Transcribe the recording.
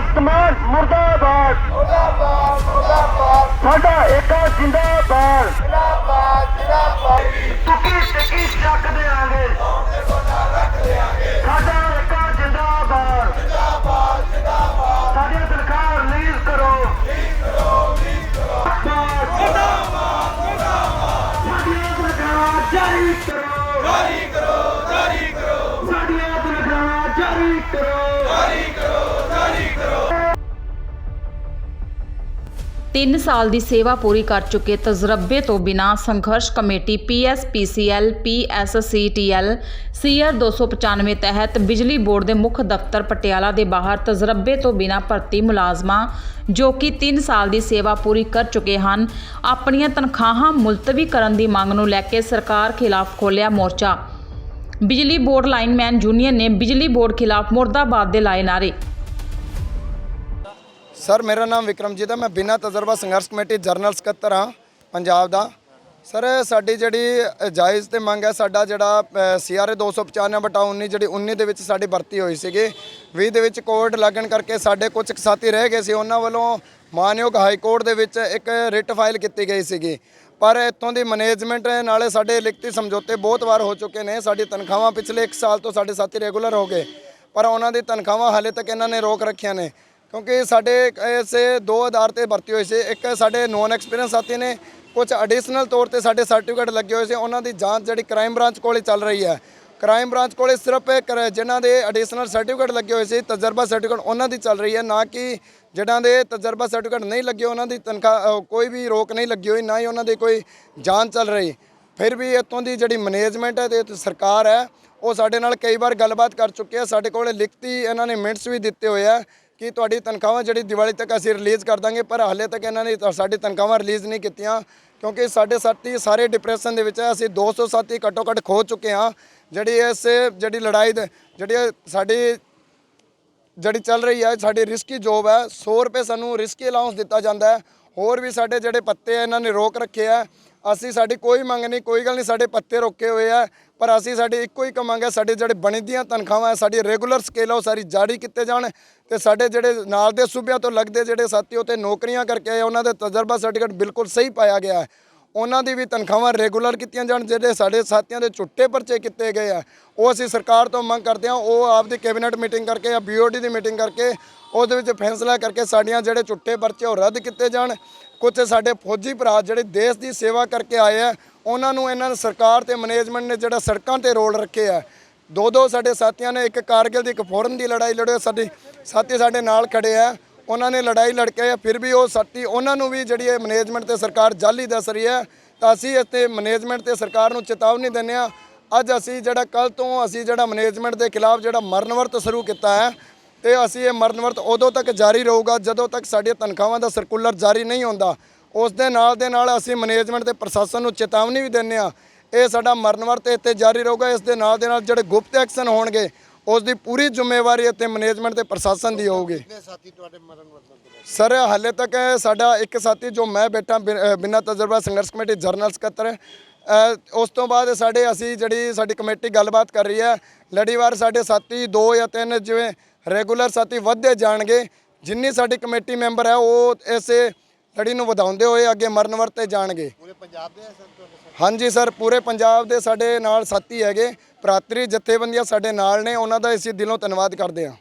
ਭਗਵੰਤ ਮਾਨ ਮੁਰਦਾਬਾਦ। ਮੁਰਦਾਬਾਦ ਮੁਰਦਾਬਾਦ ਸਾਡਾ ਏਕਾ ਜਿੰਦਾਬਾਦ। ਜਿੰਦਾਬਾਦ ਜਿੰਦਾਬਾਦ ਟੁਕੀ ਟਕੀ ਚੱਕ ਰਿਲੀਜ਼ ਕਰੋ ਰਿਲੀਜ਼ ਕਰੋ ਰਿਲੀਜ਼ ਕਰੋ। ਮੁਰਦਾਬਾਦ। ਮੁਰਦਾਬਾਦ ਜਾਰੀ ਕਰੋ। ਜਾਰੀ 3 ਸਾਲ ਦੀ ਸੇਵਾ ਪੂਰੀ ਕਰ ਚੁੱਕੇ ਤਜਰਬੇ ਤੋਂ ਬਿਨਾਂ ਸੰਘਰਸ਼ ਕਮੇਟੀ ਪੀਐਸਪੀਸੀਐਲ ਪੀਐਸਸੀਟੀਐਲ ਸੀਆਰ 295 ਤਹਿਤ ਬਿਜਲੀ ਬੋਰਡ ਦੇ ਮੁੱਖ ਦਫ਼ਤਰ ਪਟਿਆਲਾ ਦੇ ਬਾਹਰ ਤਜਰਬੇ ਤੋਂ ਬਿਨਾਂ ਭਰਤੀ ਮੁਲਾਜ਼ਮਾਂ ਜੋ ਕਿ 3 ਸਾਲ ਦੀ ਸੇਵਾ ਪੂਰੀ ਕਰ ਚੁੱਕੇ ਹਨ, ਆਪਣੀਆਂ ਤਨਖਾਹਾਂ ਮੁਲਤਵੀ ਕਰਨ ਦੀ ਮੰਗ ਨੂੰ ਲੈ ਕੇ ਸਰਕਾਰ ਖਿਲਾਫ ਖੋਲ੍ਹਿਆ ਮੋਰਚਾ। ਬਿਜਲੀ ਬੋਰਡ ਲਾਈਨਮੈਨ ਯੂਨੀਅਨ ਨੇ ਬਿਜਲੀ ਬੋਰਡ ਖਿਲਾਫ ਮੁਰਦਾਬਾਦ ਦੇ ਲਾਏ ਨਾਅਰੇ। ਸਰ, ਮੇਰਾ ਨਾਮ ਵਿਕਰਮਜੀਤ ਹੈ। ਮੈਂ ਬਿਨਾਂ ਤਜਰਬਾ ਸੰਘਰਸ਼ ਕਮੇਟੀ ਜਰਨਲ ਸਕੱਤਰ ਹਾਂ ਪੰਜਾਬ ਦਾ। ਸਰ, ਸਾਡੀ ਜਿਹੜੀ ਜਾਇਜ਼ ਤੇ ਮੰਗ ਹੈ, ਸਾਡਾ ਜਿਹੜਾ ਸੀਆਰਏ 295 ਬਟਾ 19 ਜਿਹੜੀ 19 ਦੇ ਵਿੱਚ ਸਾਡੀ ਭਰਤੀ ਹੋਈ ਸੀਗੀ। 20 ਦੇ ਵਿੱਚ ਕੋਡ ਲੱਗਣ ਕਰਕੇ ਸਾਡੇ ਕੁਝ ਕੁ ਸਾਥੀ ਰਹਿ ਗਏ ਸੀ। ਉਹਨਾਂ ਵੱਲੋਂ ਮਾਨਯੋਗ ਹਾਈ ਕੋਰਟ ਦੇ ਵਿੱਚ ਇੱਕ ਰਿਟ ਫਾਈਲ ਕੀਤੀ ਗਈ ਸੀਗੀ। ਪਰ ਇੱਥੋਂ ਦੀ ਮੈਨੇਜਮੈਂਟ ਨਾਲੇ ਸਾਡੇ ਲਿਖਤੀ ਸਮਝੌਤੇ ਬਹੁਤ ਵਾਰ ਹੋ ਚੁੱਕੇ ਨੇ। ਸਾਡੀ ਤਨਖਾਹਾਂ ਪਿਛਲੇ 1 ਸਾਲ ਤੋਂ ਸਾਡੇ ਸਾਥੀ ਰੈਗੂਲਰ ਹੋ ਗਏ। ਪਰ ਉਹਨਾਂ ਦੀ ਤਨਖਾਹਾਂ ਹਾਲੇ ਤੱਕ ਇਹਨਾਂ ਨੇ ਰੋਕ ਰੱਖੀਆਂ ਨੇ। ਕਿਉਂਕਿ ਸਾਡੇ ਇਸੇ ਦੋ ਆਧਾਰ ਤੇ ਭਰਤੀ ਹੋਏ ਸੀ। ਇੱਕ ਸਾਡੇ ਨੋਨ ਐਕਸਪੀਰੀਅੰਸ ਸਾਥੀ ਨੇ ਕੁਝ ਐਡੀਸ਼ਨਲ ਤੌਰ ਤੇ ਸਾਡੇ ਸਰਟੀਫਿਕੇਟ ਲੱਗੇ ਹੋਏ ਸੀ। ਉਹਨਾਂ ਦੀ ਜਾਂਚ ਜਿਹੜੀ ਕ੍ਰਾਈਮ ਬ੍ਰਾਂਚ ਕੋਲੇ ਚੱਲ ਰਹੀ ਹੈ। ਕ੍ਰਾਈਮ ਬ੍ਰਾਂਚ ਕੋਲੇ ਸਿਰਫ ਕਰ- ਜਿਨ੍ਹਾਂ ਦੇ ਐਡੀਸ਼ਨਲ ਸਰਟੀਫਿਕੇਟ ਲੱਗੇ ਹੋਏ ਸੀ, ਤਜਰਬਾ ਸਰਟੀਫਿਕੇਟ ਉਹਨਾਂ ਦੀ ਚੱਲ ਰਹੀ ਹੈ। ਨਾ ਕਿ ਜਿਨ੍ਹਾਂ ਦੇ ਤਜਰਬਾ ਸਰਟੀਫਿਕੇਟ ਨਹੀਂ ਲੱਗੇ, ਉਹਨਾਂ ਦੀ ਤਨਖਾਹ ਕੋਈ ਵੀ ਰੋਕ ਨਹੀਂ ਲੱਗੀ ਹੋਈ, ਨਾ ਹੀ ਉਹਨਾਂ ਦੀ ਕੋਈ ਜਾਂਚ ਚੱਲ ਰਹੀ। ਫਿਰ ਵੀ ਇੱਥੋਂ ਦੀ ਜਿਹੜੀ ਮੈਨੇਜਮੈਂਟ ਹੈ ਤੇ ਸਰਕਾਰ ਹੈ, ਉਹ ਸਾਡੇ ਨਾਲ ਕਈ ਵਾਰ ਗੱਲਬਾਤ ਕਰ ਚੁੱਕੇ ਹੈ। ਸਾਡੇ ਕੋਲੇ ਲਿਖਤੀ ਇਹਨਾਂ ਨੇ ਮਿੰਟਸ ਵੀ ਦਿੱਤੇ ਹੋਏ ਆ। ਕਿ ਤੁਹਾਡੀ ਤਨਖਾਹਾਂ ਜਿਹੜੀ ਦੀਵਾਲੀ ਤੱਕ ਅਸੀਂ ਰਿਲੀਜ਼ ਕਰ ਦਾਂਗੇ, ਪਰ ਹਾਲੇ ਤੱਕ ਇਹਨਾਂ ਨੇ ਸਾਡੀ ਤਨਖਾਹਾਂ ਰਿਲੀਜ਼ ਨਹੀਂ ਕੀਤੀਆਂ, ਕਿਉਂਕਿ ਸਾਡੇ ਸਾਥੀ ਸਾਰੇ ਡਿਪਰੈਸ਼ਨ ਦੇ ਵਿੱਚ ਹੈ ਅਸੀਂ 200 ਸਾਥੀ ਘੱਟੋ ਘੱਟ ਖੋ ਚੁੱਕੇ ਹਾਂ। ਜਿਹੜੀ ਇਸ, ਜਿਹੜੀ ਲੜਾਈ ਦੇ, ਜਿਹੜੀ ਸਾਡੀ, ਜਿਹੜੀ ਚੱਲ ਰਹੀ ਹੈ ਸਾਡੀ ਰਿਸਕੀ ਜੋਬ ਹੈ 100 ਰੁਪਏ ਸਾਨੂੰ ਰਿਸਕੀ ਅਲਾਉਂਸ ਦਿੱਤਾ ਜਾਂਦਾ ਹੈ। ਹੋਰ ਵੀ ਸਾਡੇ ਜਿਹੜੇ ਪੱਤੇ ਆ, ਇਹਨਾਂ ਨੇ ਰੋਕ ਰੱਖੇ ਆ। ਅਸੀਂ ਸਾਡੀ ਕੋਈ ਮੰਗ ਨਹੀਂ, ਕੋਈ ਗੱਲ ਨਹੀਂ, ਸਾਡੇ ਪੱਤੇ ਰੋਕੇ ਹੋਏ ਆ। ਪਰ ਅਸੀਂ ਸਾਡੀ ਇੱਕੋ ਹੀ ਮੰਗ ਹੈ ਸਾਡੇ ਜਿਹੜੇ ਬਣਦੀਆਂ ਤਨਖਾਹਾਂ ਸਾਡੀ ਰੈਗੂਲਰ ਸਕੇਲ ਆ, ਉਹ ਸਾਰੀ ਜਾਰੀ ਕੀਤੇ ਜਾਣ ਤੇ ਸਾਡੇ ਜਿਹੜੇ ਨਾਲ ਦੇ ਸੂਬਿਆਂ ਤੋਂ ਲੱਗਦੇ ਜਿਹੜੇ ਸਾਥੀ ਉੱਤੇ ਨੌਕਰੀਆਂ ਕਰਕੇ ਆਏ ਉਹਨਾਂ ਦੇ ਤਜਰਬਾ ਸਰਟੀਫਿਕੇਟ ਬਿਲਕੁਲ ਸਹੀ ਪਾਇਆ ਗਿਆ ਹੈ। ਉਹਨਾਂ ਦੀ ਵੀ ਤਨਖਾਹਾਂ ਰੈਗੂਲਰ ਕੀਤੀਆਂ ਜਾਣ, ਜਿਹੜੇ ਸਾਡੇ ਸਾਥੀਆਂ ਦੇ ਝੁੱਟੇ ਪਰਚੇ ਕੀਤੇ ਗਏ ਆ, ਉਹ ਅਸੀਂ ਸਰਕਾਰ ਤੋਂ ਮੰਗ ਕਰਦੇ ਹਾਂ, ਉਹ ਆਪਦੀ ਕੈਬਨਿਟ ਮੀਟਿੰਗ ਕਰਕੇ ਜਾਂ ਬੀਓਡੀ ਦੀ ਮੀਟਿੰਗ ਕਰਕੇ ਉਹਦੇ ਵਿੱਚ ਫੈਸਲਾ ਕਰਕੇ ਸਾਡੀਆਂ ਜਿਹੜੇ ਝੁੱਟੇ ਪਰਚੇ ਉਹ ਰੱਦ ਕੀਤੇ ਜਾਣ। ਕੁਝ ਸਾਡੇ ਫੌਜੀ ਭਰਾ ਜਿਹੜੇ ਦੇਸ਼ ਦੀ ਸੇਵਾ ਕਰਕੇ ਆਏ ਆ, ਉਹਨਾਂ ਨੂੰ ਇਹਨਾਂ ਸਰਕਾਰ ਤੇ ਮੈਨੇਜਮੈਂਟ ਨੇ ਜਿਹੜਾ ਸੜਕਾਂ ਤੇ ਰੋਲ ਰੱਖੇ ਆ। ਦੋ ਦੋ ਸਾਡੇ ਸਾਥੀਆਂ ਨੇ, ਇੱਕ ਕਾਰਗਿਲ ਦੀ, ਇੱਕ ਫੋਰਨ ਦੀ ਲੜਾਈ ਲੜੇ ਸਾਡੀ ਸਾਥੀ ਸਾਡੇ ਨਾਲ ਖੜੇ ਆ। ਉਹਨਾਂ ਨੇ ਲੜਾਈ ਲੜ ਕੇ ਫਿਰ ਵੀ ਉਹ ਸਾਥੀ ਉਹਨਾਂ ਨੂੰ ਵੀ ਜਿਹੜੀ ਇਹ ਮੈਨੇਜਮੈਂਟ ਤੇ ਸਰਕਾਰ ਜਾਲੀ ਦੱਸ ਰਹੀ ਹੈ, ਤਾਂ ਅਸੀਂ ਇੱਥੇ ਮੈਨੇਜਮੈਂਟ ਤੇ ਸਰਕਾਰ ਨੂੰ ਚੇਤਾਵਨੀ ਦਿੰਦੇ ਆ ਅੱਜ ਅਸੀਂ ਜਿਹੜਾ ਕੱਲ ਤੋਂ ਅਸੀਂ ਜਿਹੜਾ ਮੈਨੇਜਮੈਂਟ ਦੇ ਖਿਲਾਫ ਜਿਹੜਾ ਮਰਨ ਵਰਤ ਸ਼ੁਰੂ ਕੀਤਾ ਹੈ, ਤੇ ਅਸੀਂ ਇਹ ਮਰਨ ਵਰਤ ਉਦੋਂ ਤੱਕ ਜਾਰੀ ਰਹੂਗਾ, ਜਦੋਂ ਤੱਕ ਸਾਡੀਆਂ ਤਨਖਾਹਾਂ ਦਾ ਸਰਕੂਲਰ ਜਾਰੀ ਨਹੀਂ ਹੁੰਦਾ। ਉਸ ਦੇ ਨਾਲ ਦੇ ਨਾਲ ਅਸੀਂ ਮੈਨੇਜਮੈਂਟ ਤੇ ਪ੍ਰਸ਼ਾਸਨ ਨੂੰ ਚੇਤਾਵਨੀ ਵੀ ਦਿੰਦੇ ਆ ਇਹ ਸਾਡਾ ਮਰਨ ਵਰਤ ਇੱਥੇ ਜਾਰੀ ਰਹੂਗਾ, ਇਸ ਦੇ ਨਾਲ ਦੇ ਨਾਲ ਜਿਹੜੇ ਗੁਪਤ ਐਕਸ਼ਨ ਹੋਣਗੇ ਉਸ ਦੀ ਪੂਰੀ ਜ਼ਿੰਮੇਵਾਰੀ ਇੱਥੇ ਮੈਨੇਜਮੈਂਟ ਤੇ ਪ੍ਰਸ਼ਾਸਨ ਦੀ ਹੋਊਗੀ। ਸਰ ਹਾਲੇ ਤੱਕ ਸਾਡਾ ਇੱਕ ਸਾਥੀ ਜੋ ਮੈਂ ਬੈਠਾ ਬਿਨਾਂ ਤਜਰਬਾ ਸੰਘਰਸ਼ ਕਮੇਟੀ ਜਰਨਲ ਸਕੱਤਰ ਉਸ ਤੋਂ ਬਾਅਦ ਸਾਡੇ ਅਸੀਂ ਜਿਹੜੀ ਸਾਡੀ ਕਮੇਟੀ ਗੱਲਬਾਤ ਕਰ ਰਹੀ ਹੈ ਲੜੀਵਾਰ ਸਾਡੇ ਸਾਥੀ ਦੋ ਜਾਂ ਤਿੰਨ ਜਿਵੇਂ ਰੈਗੂਲਰ ਸਾਥੀ ਵੱਧਦੇ ਜਾਣਗੇ ਜਿੰਨੀ ਸਾਡੀ ਕਮੇਟੀ ਮੈਂਬਰ ਹੈ ਉਹ ਇਸੇ ਲੜੀ ਨੂੰ ਵਧਾਉਂਦੇ ਹੋਏ ਅੱਗੇ ਮਰਨ ਵਰਤੇ ਜਾਣਗੇ। ਪੂਰੇ ਪੰਜਾਬ ਦੇ ਹਾਂਜੀ ਸਰ ਪੂਰੇ ਪੰਜਾਬ ਦੇ ਸਾਡੇ ਨਾਲ ਸਾਥੀ ਹੈਗੇ। ਭਰਾਤਰੀ ਜਥੇਬੰਦੀਆਂ ਸਾਡੇ ਨਾਲ ਨੇ ਉਹਨਾਂ ਦਾ ਅਸੀਂ ਦਿਲੋਂ ਧੰਨਵਾਦ ਕਰਦੇ ਹਾਂ।